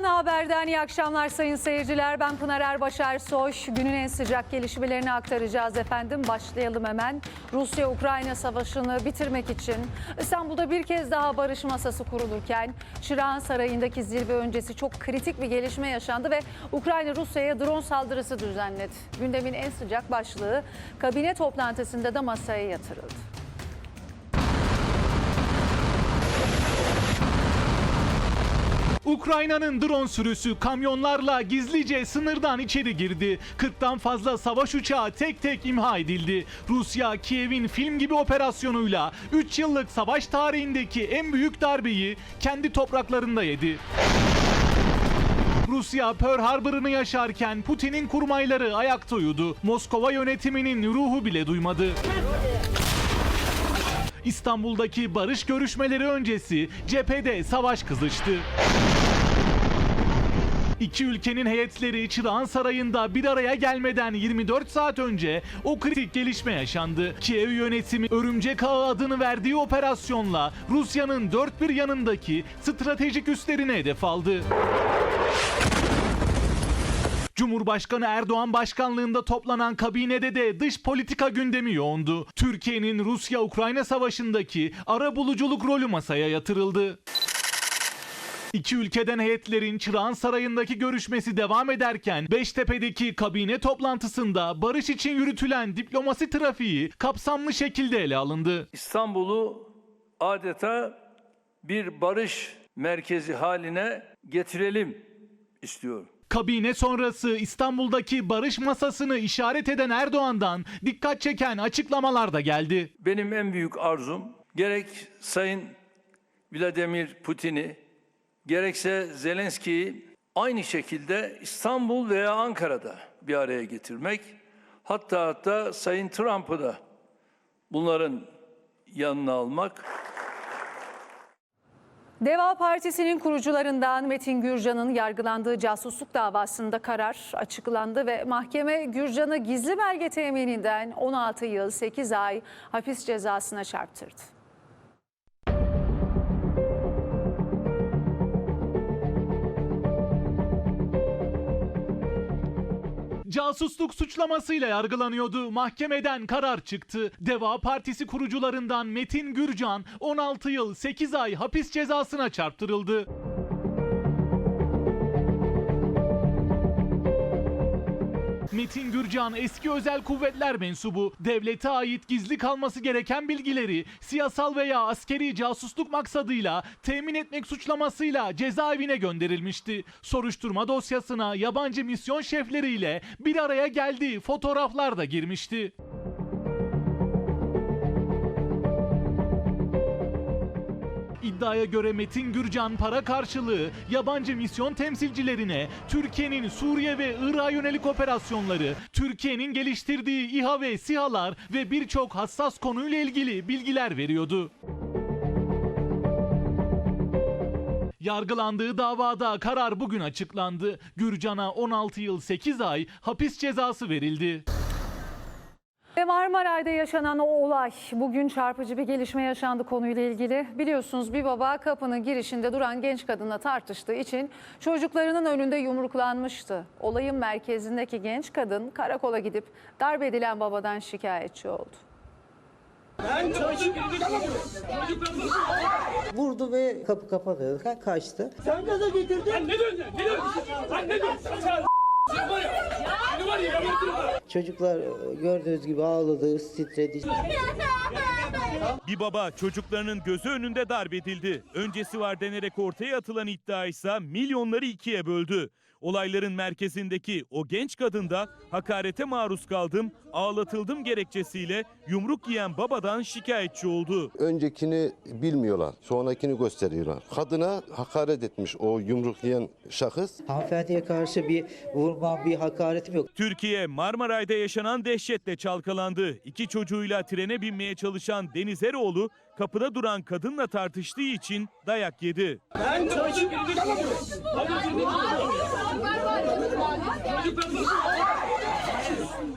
Ana Haber'den iyi akşamlar sayın seyirciler. Ben Pınar Erbaş Ersoy. Günün en sıcak gelişmelerini aktaracağız efendim. Başlayalım hemen. Rusya-Ukrayna savaşını bitirmek için İstanbul'da bir kez daha barış masası kurulurken Çırağan Sarayı'ndaki zirve öncesi çok kritik bir gelişme yaşandı ve Ukrayna Rusya'ya drone saldırısı düzenledi. Gündemin en sıcak başlığı kabine toplantısında da masaya yatırıldı. Ukrayna'nın drone sürüsü kamyonlarla gizlice sınırdan içeri girdi. 40'tan fazla savaş uçağı tek tek imha edildi. Rusya Kiev'in film gibi operasyonuyla 3 yıllık savaş tarihindeki en büyük darbeyi kendi topraklarında yedi. Rusya Pearl Harbor'ını yaşarken Putin'in kurmayları ayakta uyudu. Moskova yönetiminin ruhu bile duymadı. İstanbul'daki barış görüşmeleri öncesi cephede savaş kızıştı. İki ülkenin heyetleri Çırağan Sarayı'nda bir araya gelmeden 24 saat önce o kritik gelişme yaşandı. Kiev yönetimi Örümcek Ağı adını verdiği operasyonla Rusya'nın dört bir yanındaki stratejik üslerine hedef aldı. Cumhurbaşkanı Erdoğan başkanlığında toplanan kabinede de dış politika gündemi yoğundu. Türkiye'nin Rusya-Ukrayna savaşındaki ara buluculuk rolü masaya yatırıldı. İki ülkeden heyetlerin Çırağan Sarayı'ndaki görüşmesi devam ederken Beştepe'deki kabine toplantısında barış için yürütülen diplomasi trafiği kapsamlı şekilde ele alındı. İstanbul'u adeta bir barış merkezi haline getirelim istiyorum. Kabine sonrası İstanbul'daki barış masasını işaret eden Erdoğan'dan dikkat çeken açıklamalar da geldi. Benim en büyük arzum gerek Sayın Vladimir Putin'i gerekse Zelenski'yi aynı şekilde İstanbul veya Ankara'da bir araya getirmek. Hatta hatta Sayın Trump'ı da bunların yanına almak. Deva Partisi'nin kurucularından Metin Gürcan'ın yargılandığı casusluk davasında karar açıklandı ve mahkeme Gürcan'ı gizli belge temininden 16 yıl 8 ay hapis cezasına çarptırdı. Casusluk suçlamasıyla yargılanıyordu. Mahkemeden karar çıktı. Deva Partisi kurucularından Metin Gürcan 16 yıl 8 ay hapis cezasına çarptırıldı. Metin Gürcan eski özel kuvvetler mensubu. Devlete ait gizli kalması gereken bilgileri siyasal veya askeri casusluk maksadıyla temin etmek suçlamasıyla cezaevine gönderilmişti. Soruşturma dosyasına yabancı misyon şefleriyle bir araya geldiği fotoğraflar da girmişti. İddiaya göre Metin Gürcan para karşılığı yabancı misyon temsilcilerine Türkiye'nin Suriye ve Irak'a yönelik operasyonları, Türkiye'nin geliştirdiği İHA ve SİHA'lar ve birçok hassas konuyla ilgili bilgiler veriyordu. Yargılandığı davada karar bugün açıklandı. Gürcan'a 16 yıl 8 ay hapis cezası verildi. Ve Marmaray'da yaşanan o olay bugün çarpıcı bir gelişme yaşandı konuyla ilgili. Biliyorsunuz bir baba kapının girişinde duran genç kadınla tartıştığı için çocuklarının önünde yumruklanmıştı. Olayın merkezindeki genç kadın karakola gidip darp edilen babadan şikayetçi oldu. Vurdu ve kapı kapanırken kaçtı. Sen gaza getirdin. Sen ne döndün? Ne döndün? Sen ne döndün? Sen sen var ya. Seni var ya. Çocuklar e, gördüğünüz gibi ağladı, titredi. Bir baba çocuklarının gözü önünde darp edildi. Öncesi var denerek ortaya atılan iddia ise milyonları ikiye böldü. Olayların merkezindeki o genç kadın da hakarete maruz kaldım, ağlatıldım gerekçesiyle yumruk yiyen babadan şikayetçi oldu. Öncekini bilmiyorlar, sonrakini gösteriyorlar. Kadına hakaret etmiş o yumruk yiyen şahıs. Hanımefendiye karşı bir vurmam, bir hakaretim yok. Türkiye Marmaray'da yaşanan dehşetle çalkalandı. İki çocuğuyla trene binmeye çalışan Deniz Eroğlu kapıda duran kadınla tartıştığı için dayak yedi. Ben çocuk.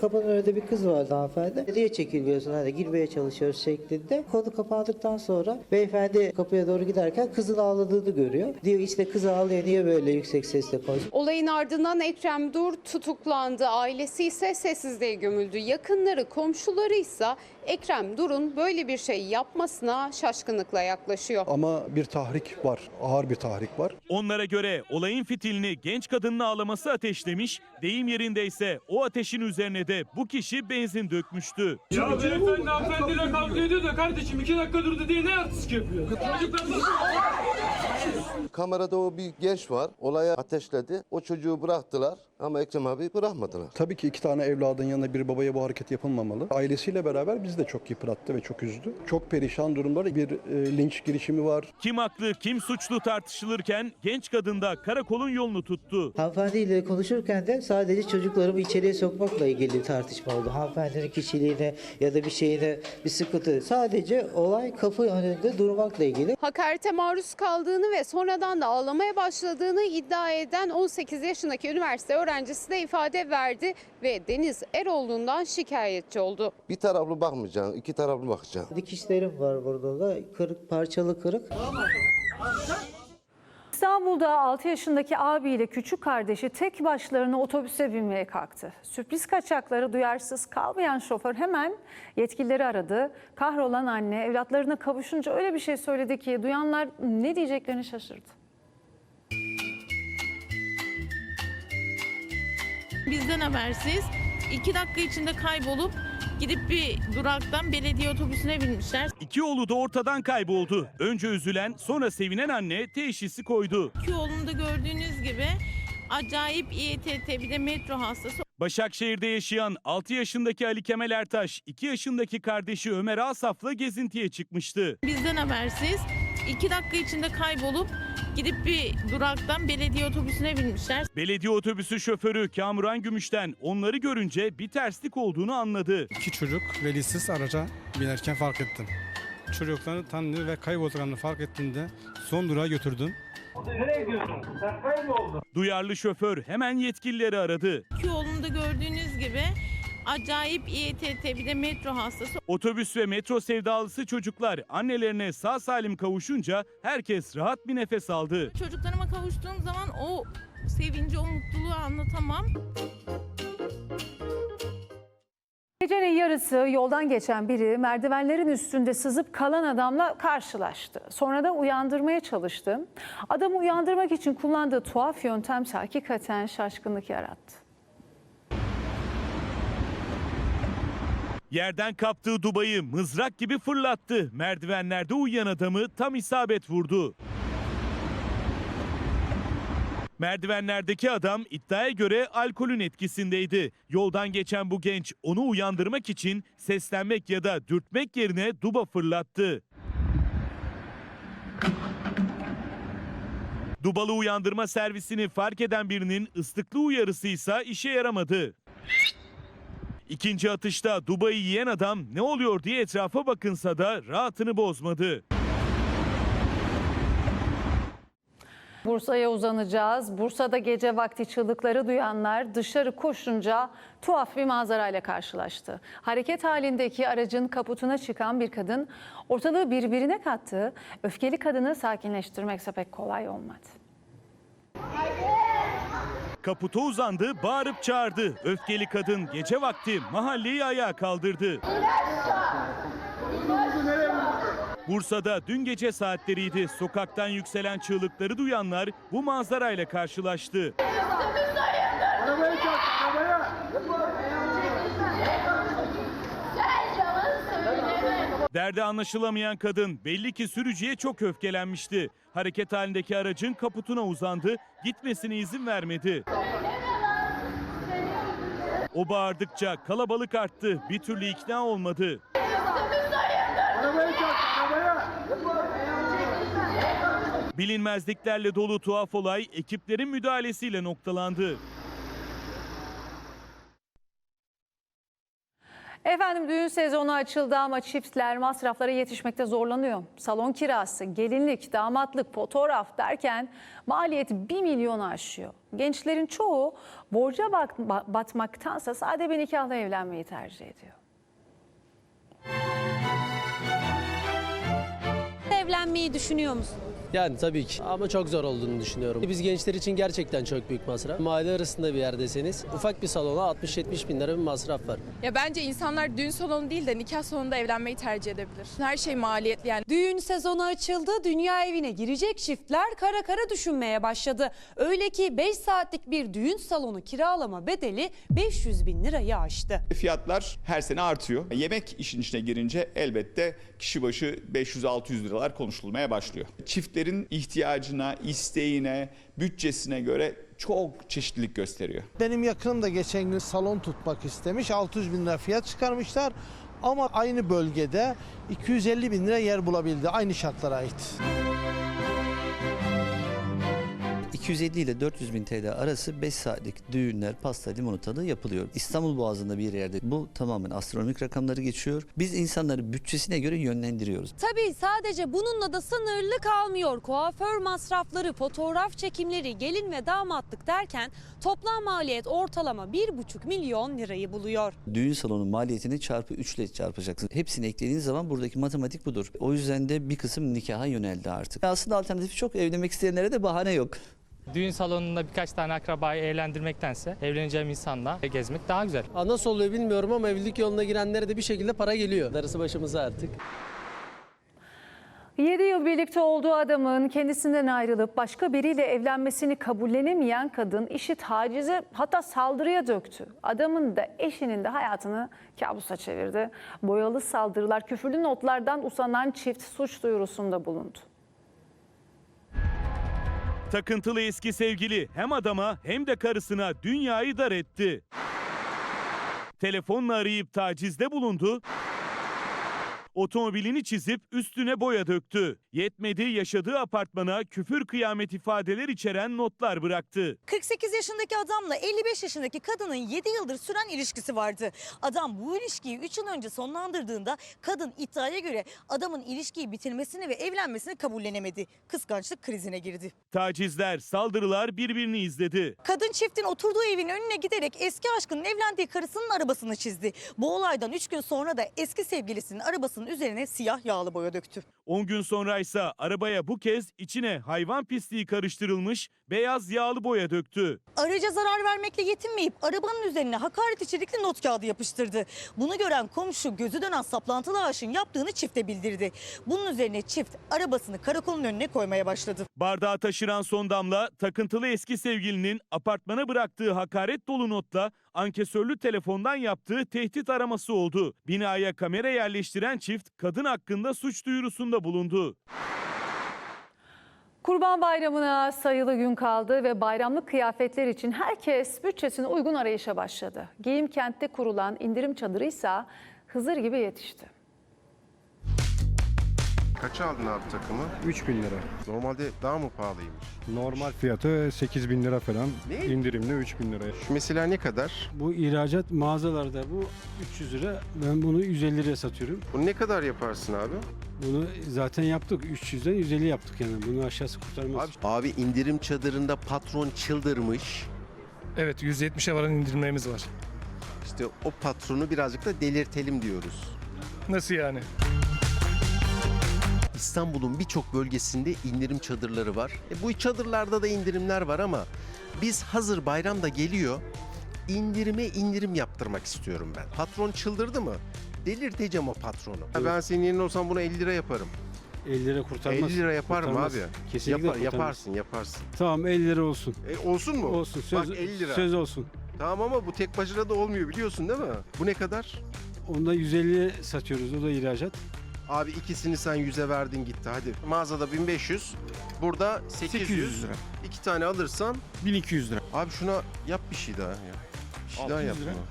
Kapının önünde bir kız vardı hanımefendi. Niye çekiliyorsun hani girmeye çalışıyoruz şeklinde. Konu kapandıktan sonra beyefendi kapıya doğru giderken kızın ağladığını görüyor. Diyor işte kız ağlıyor niye böyle yüksek sesle konuşuyor. Olayın ardından Ekrem Dur tutuklandı. Ailesi ise sessizliğe gömüldü. Yakınları, komşuları ise Ekrem Dur'un böyle bir şey yapmasına şaşkınlıkla yaklaşıyor. Ama bir tahrik var, ağır bir tahrik var. Onlara göre olayın fitilini genç kadının ağlaması ateşlemiş, deyim yerindeyse o ateşin üzerine de bu kişi benzin dökmüştü. Ya beyefendi hanımefendiyle kavga ediyor da kardeşim iki dakika durdu diye ne artistik yapıyor? Çocuklar. Kamerada o bir genç var. Olaya ateşledi. O çocuğu bıraktılar ama Ekrem abi bırakmadılar. Tabii ki iki tane evladın yanında bir babaya bu hareket yapılmamalı. Ailesiyle beraber bizi de çok yıprattı ve çok üzdü. Çok perişan durumlar. Bir e, linç girişimi var. Kim haklı, kim suçlu tartışılırken genç kadın da karakolun yolunu tuttu. Hanımefendiyle konuşurken de sadece çocuklarımı içeriye sokmakla ilgili tartışma oldu. Hanımefendinin kişiliğine ya da bir şeyine bir sıkıntı. Sadece olay kapı önünde durmakla ilgili. Hakarete maruz kaldığını ve sonradan da ağlamaya başladığını iddia eden 18 yaşındaki üniversite öğrencisi de ifade verdi ve Deniz Eroğlu'ndan şikayetçi oldu. Bir taraflı bakmayacaksın, iki taraflı bakacaksın. Dikişlerim var burada da kırık parçalı kırık. İstanbul'da 6 yaşındaki abiyle küçük kardeşi tek başlarına otobüse binmeye kalktı. Sürpriz kaçakları duyarsız kalmayan şoför hemen yetkilileri aradı. Kahrolan anne evlatlarına kavuşunca öyle bir şey söyledi ki duyanlar ne diyeceklerini şaşırdı. bizden habersiz iki dakika içinde kaybolup gidip bir duraktan belediye otobüsüne binmişler. İki oğlu da ortadan kayboldu. Önce üzülen, sonra sevinen anne teşhisi koydu. İki oğlum da gördüğünüz gibi acayip İETT bir de metro hastası. Başakşehir'de yaşayan 6 yaşındaki Ali Kemal Ertaş, 2 yaşındaki kardeşi Ömer Asaf'la gezintiye çıkmıştı. Bizden habersiz iki dakika içinde kaybolup gidip bir duraktan belediye otobüsüne binmişler. Belediye otobüsü şoförü Kamuran Gümüş'ten onları görünce bir terslik olduğunu anladı. İki çocuk velisiz araca binerken fark ettim. Çocukları tanıdı ve kaybolduklarını fark ettiğinde son durağa götürdüm. Duyarlı şoför hemen yetkilileri aradı. İki oğlum da gördüğünüz gibi acayip İETT bir de metro hastası. Otobüs ve metro sevdalısı çocuklar annelerine sağ salim kavuşunca herkes rahat bir nefes aldı. Çocuklarıma kavuştuğum zaman o sevinci, o mutluluğu anlatamam. Gecenin yarısı yoldan geçen biri merdivenlerin üstünde sızıp kalan adamla karşılaştı. Sonra da uyandırmaya çalıştı. Adamı uyandırmak için kullandığı tuhaf yöntemse hakikaten şaşkınlık yarattı. Yerden kaptığı dubayı mızrak gibi fırlattı. Merdivenlerde uyuyan adamı tam isabet vurdu. Merdivenlerdeki adam iddiaya göre alkolün etkisindeydi. Yoldan geçen bu genç onu uyandırmak için seslenmek ya da dürtmek yerine duba fırlattı. Dubalı uyandırma servisini fark eden birinin ıslıklı uyarısı ise işe yaramadı. İkinci atışta Dubai'yi yiyen adam ne oluyor diye etrafa bakınsa da rahatını bozmadı. Bursa'ya uzanacağız. Bursa'da gece vakti çığlıkları duyanlar dışarı koşunca tuhaf bir manzarayla karşılaştı. Hareket halindeki aracın kaputuna çıkan bir kadın ortalığı birbirine kattı. Öfkeli kadını sakinleştirmekse pek kolay olmadı. Kaputa uzandı, bağırıp çağırdı. Öfkeli kadın gece vakti mahalleyi ayağa kaldırdı. Bursa'da dün gece saatleriydi. Sokaktan yükselen çığlıkları duyanlar bu manzarayla karşılaştı. Derdi anlaşılamayan kadın belli ki sürücüye çok öfkelenmişti. Hareket halindeki aracın kaputuna uzandı, gitmesine izin vermedi. O bağırdıkça kalabalık arttı, bir türlü ikna olmadı. Bilinmezliklerle dolu tuhaf olay ekiplerin müdahalesiyle noktalandı. Efendim düğün sezonu açıldı ama çiftler masraflara yetişmekte zorlanıyor. Salon kirası, gelinlik, damatlık, fotoğraf derken maliyet 1 milyonu aşıyor. Gençlerin çoğu borca bak- ba- batmaktansa sade bir nikahla evlenmeyi tercih ediyor. Evlenmeyi düşünüyor musun? Yani tabii ki ama çok zor olduğunu düşünüyorum. Biz gençler için gerçekten çok büyük masraf. Mahalle arasında bir yerdeseniz ufak bir salona 60-70 bin lira bir masraf var. Ya bence insanlar düğün salonu değil de nikah salonunda evlenmeyi tercih edebilir. Her şey maliyetli yani. Düğün sezonu açıldı, dünya evine girecek çiftler kara kara düşünmeye başladı. Öyle ki 5 saatlik bir düğün salonu kiralama bedeli 500 bin lirayı aştı. Fiyatlar her sene artıyor. Yemek işin içine girince elbette kişi başı 500-600 liralar konuşulmaya başlıyor. Çiftlerin ihtiyacına, isteğine, bütçesine göre çok çeşitlilik gösteriyor. Benim yakınım da geçen gün salon tutmak istemiş. 600 bin lira fiyat çıkarmışlar. Ama aynı bölgede 250 bin lira yer bulabildi. Aynı şartlara ait. 250 ile 400 bin TL arası 5 saatlik düğünler, pasta, limonatalı yapılıyor. İstanbul Boğazı'nda bir yerde bu tamamen astronomik rakamları geçiyor. Biz insanları bütçesine göre yönlendiriyoruz. Tabii sadece bununla da sınırlı kalmıyor. Kuaför masrafları, fotoğraf çekimleri, gelin ve damatlık derken toplam maliyet ortalama 1,5 milyon lirayı buluyor. Düğün salonu maliyetini çarpı 3 ile çarpacaksın. Hepsini eklediğiniz zaman buradaki matematik budur. O yüzden de bir kısım nikaha yöneldi artık. Aslında alternatifi çok evlenmek isteyenlere de bahane yok. Düğün salonunda birkaç tane akrabayı eğlendirmektense evleneceğim insanla gezmek daha güzel. Nasıl oluyor bilmiyorum ama evlilik yoluna girenlere de bir şekilde para geliyor. Darısı başımıza artık. 7 yıl birlikte olduğu adamın kendisinden ayrılıp başka biriyle evlenmesini kabullenemeyen kadın işi tacize hatta saldırıya döktü. Adamın da eşinin de hayatını kabusa çevirdi. Boyalı saldırılar, küfürlü notlardan usanan çift suç duyurusunda bulundu. Takıntılı eski sevgili hem adama hem de karısına dünyayı dar etti. Telefonla arayıp tacizde bulundu. Otomobilini çizip üstüne boya döktü. Yetmedi yaşadığı apartmana küfür kıyamet ifadeler içeren notlar bıraktı. 48 yaşındaki adamla 55 yaşındaki kadının 7 yıldır süren ilişkisi vardı. Adam bu ilişkiyi 3 yıl önce sonlandırdığında kadın iddiaya göre adamın ilişkiyi bitirmesini ve evlenmesini kabullenemedi. Kıskançlık krizine girdi. Tacizler, saldırılar birbirini izledi. Kadın çiftin oturduğu evin önüne giderek eski aşkının evlendiği karısının arabasını çizdi. Bu olaydan 3 gün sonra da eski sevgilisinin arabasının üzerine siyah yağlı boya döktü. 10 gün sonra ise arabaya bu kez içine hayvan pisliği karıştırılmış beyaz yağlı boya döktü. Araca zarar vermekle yetinmeyip arabanın üzerine hakaret içerikli not kağıdı yapıştırdı. Bunu gören komşu gözü dönen saplantılı aşın yaptığını çifte bildirdi. Bunun üzerine çift arabasını karakolun önüne koymaya başladı. Bardağı taşıran son damla takıntılı eski sevgilinin apartmana bıraktığı hakaret dolu notla ankesörlü telefondan yaptığı tehdit araması oldu. Binaya kamera yerleştiren çift kadın hakkında suç duyurusunda bulundu. Kurban Bayramı'na sayılı gün kaldı ve bayramlık kıyafetler için herkes bütçesine uygun arayışa başladı. Giyim kentte kurulan indirim çadırı ise Hızır gibi yetişti. Kaça aldın abi takımı? 3000 lira. Normalde daha mı pahalıymış? Normal fiyatı 8000 lira falan. Ne? İndirimli 3000 liraya. Şu mesela ne kadar? Bu ihracat mağazalarda bu 300 lira. Ben bunu 150 liraya satıyorum. Bunu ne kadar yaparsın abi? Bunu zaten yaptık. 300'den 150 yaptık yani. Bunu aşağısı kurtarmaz. Abi indirim çadırında patron çıldırmış. Evet 170'e varan indirimlerimiz var. İşte o patronu birazcık da delirtelim diyoruz. Nasıl yani? İstanbul'un birçok bölgesinde indirim çadırları var. E bu çadırlarda da indirimler var ama biz hazır bayram da geliyor. indirime indirim yaptırmak istiyorum ben. Patron çıldırdı mı? Delirteceğim o patronu. Ben senin yerine olsam bunu 50 lira yaparım. 50 lira kurtarmaz. 50 lira yaparım Kurtarmaz. abi. Kesinlikle Yapar- kurtarmaz. yaparsın, yaparsın. Tamam 50 lira olsun. E, olsun mu? Olsun. Söz, Bak 50 lira. söz olsun. Tamam ama bu tek başına da olmuyor biliyorsun değil mi? Bu ne kadar? Onda 150'ye satıyoruz. O da ihracat. Abi ikisini sen 100'e verdin gitti hadi. Mağazada 1500, burada 800. lira. İki tane alırsan 1200 lira. abi şuna yap bir şey daha ya. Bir şey daha 600 yap lira. buna.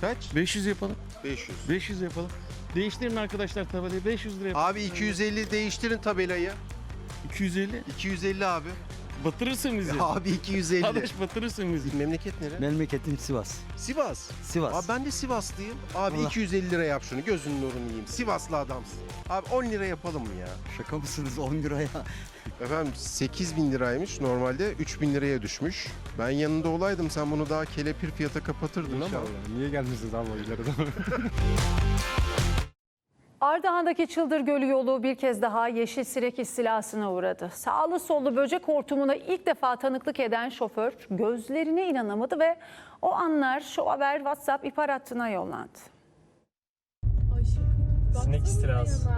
Kaç? 500 yapalım. 500. 500 yapalım. Değiştirin arkadaşlar tabelayı 500 lira Abi 250 değiştirin tabelayı. 250. 250 abi. Batırırsın bizi. Abi 250. Adaş batırırsın bizi. Memleket nere? Memleketim Sivas. Sivas. Sivas. Abi ben de Sivaslıyım. Abi 250 lira yap şunu. Gözünün nurunu yiyeyim. Sivaslı adamsın. Abi 10 lira yapalım mı ya? Şaka mısınız 10 liraya? Efendim 8 bin liraymış. Normalde 3 bin liraya düşmüş. Ben yanında olaydım. Sen bunu daha kelepir fiyata kapatırdın ama. Niye gelmişsiniz abi o ileride? Ardahan'daki Çıldır Gölü yolu bir kez daha yeşil sinek istilasına uğradı. Sağlı sollu böcek hortumuna ilk defa tanıklık eden şoför gözlerine inanamadı ve o anlar şu haber WhatsApp ihbar hattına yollandı. Sinek istilası.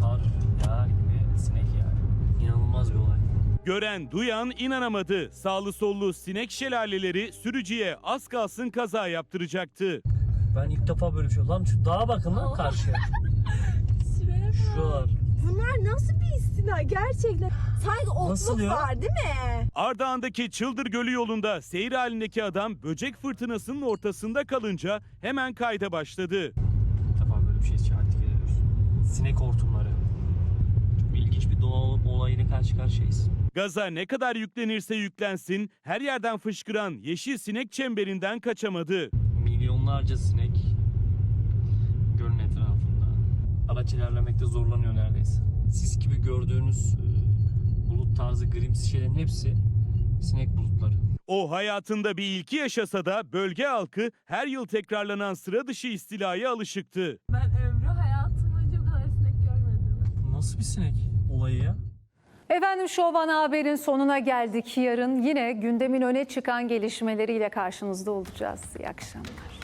Kar yağar gibi sinek yağar. İnanılmaz bir olay. Gören duyan inanamadı. Sağlı sollu sinek şelaleleri sürücüye az kalsın kaza yaptıracaktı. Ben ilk defa böyle bir şey Lan şu dağa bakın lan karşıya. Şuralar. Bunlar nasıl bir istina gerçekten? Sanki Nasıl ya? değil mi? Ardahan'daki Çıldır Gölü yolunda seyir halindeki adam böcek fırtınasının ortasında kalınca hemen kayda başladı. İlk defa böyle bir şey şahitlik ediyoruz. Sinek hortumları. Çok ilginç bir doğa olayına karşı karşıyayız. Gaza ne kadar yüklenirse yüklensin her yerden fışkıran yeşil sinek çemberinden kaçamadı. Milyonlarca sinek gölün etrafında. Araç ilerlemekte zorlanıyor neredeyse. Sis gibi gördüğünüz e, bulut tarzı grimsi şeylerin hepsi sinek bulutları. O hayatında bir ilki yaşasa da bölge halkı her yıl tekrarlanan sıra dışı istilaya alışıktı. Ben ömrü hayatım boyunca bu kadar sinek görmedim. Nasıl bir sinek olayı ya? Efendim Şovan Haber'in sonuna geldik. Yarın yine gündemin öne çıkan gelişmeleriyle karşınızda olacağız. İyi akşamlar.